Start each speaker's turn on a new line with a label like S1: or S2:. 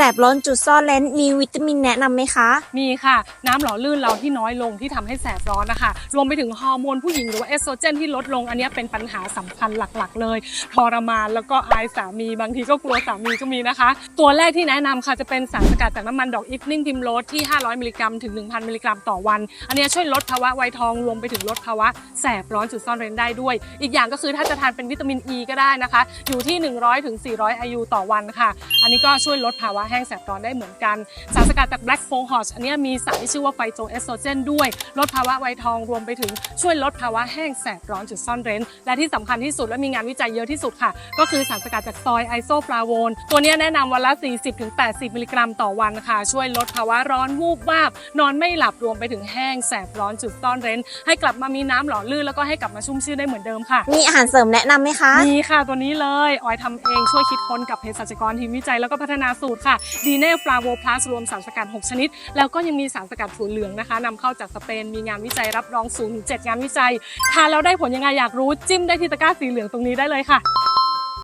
S1: สบร้อนจุดซ่อนเลนมีวิตามินแนะนำไหมคะ
S2: มีค่ะ น้ำหล่อลื่นเราที่น้อยลงที่ทำให้แสบร้อนนะคะ รวมไปถึงฮอร์โมนผู้หญิงหรือว่าเอสโตรเจนที่ลดลงอันนี้เป็นปัญหาสำคัญหลักๆ เลย ทรมานแล้วก็อายสามีบางทีก็กลัวสามีก็มีนะคะ ตัวแรกที่แนะนำค่ะจะเป็นสารสกัดจากน้ำมันดอกอีฟนิ่งพิมโรสที่ 500 มิลลิกรัมถึง 1,000 มิลลิกรัมต่อวัน อันนี้ช่วยลดภาวะไวทองรวมไปถึงลดภาวะแสบร้อนจุดซ่อนเร้นได้ด้วย อีกอย่างก็คือถ้าจะทานเป็นวิตามินอ e ีก็ได้นะคะ อยู่ที่ 100ถึง400 IU ต่อวันค่ะ อันนี้ก็ช่วยลดภาวะแห้งแสบร้อนได้เหมือนกัน สารสกัดจาก Black f o h o r s อันเนี้ยมีสารที่ชื่อว่าไฟโตเอสโตรเจนด้วย ลดภาวะไวทองรวมไปถึงช่วยลดภาวะแห้งแสบร้อนจุดซ่อนเร้น และที่สำคัญที่สุดและมีงานวิจัยเยอะที่สุดค่ะ ก็คือสารสกัดจากซอยไอโซฟลาโวนตัวเนี้ยแนะนำวันละ 40-80 มิลลิกรัมต่อวันค่ะ ช่วยลดภาวะร้อนวูบวาบนอนไม่หลับรวมไปถึงแห้งแสบร้อนจุดซ่อนเร้น ให้กลับมามีน้ำหล่อลื่นแล้วก็ให้กลับมาชุ่มชื่นได้เหมือนเดิมค่ะ
S1: มีอาหารเสริมแนะนำไหมคะ
S2: มีค่ะตัวนี้เลยออยทำเองช่วยคิดค้นกับเภสัชกรทีมวิจัยแล้วก็พัฒนาสูตรค่ะดีเน่ฟลาโวพลัสรวมสารสกัด 6 ชนิด แล้วก็ยังมีสารสกัดถั่วเหลืองนะคะนำเข้าจากสเปนมีงานวิจัยรับรองสูงถึง7งานวิจัยทานแล้วได้ผลยังไงอยากรู้จิ้มได้ที่ตะกร้าสีเหลืองตรงนี้ได้เลยค่ะ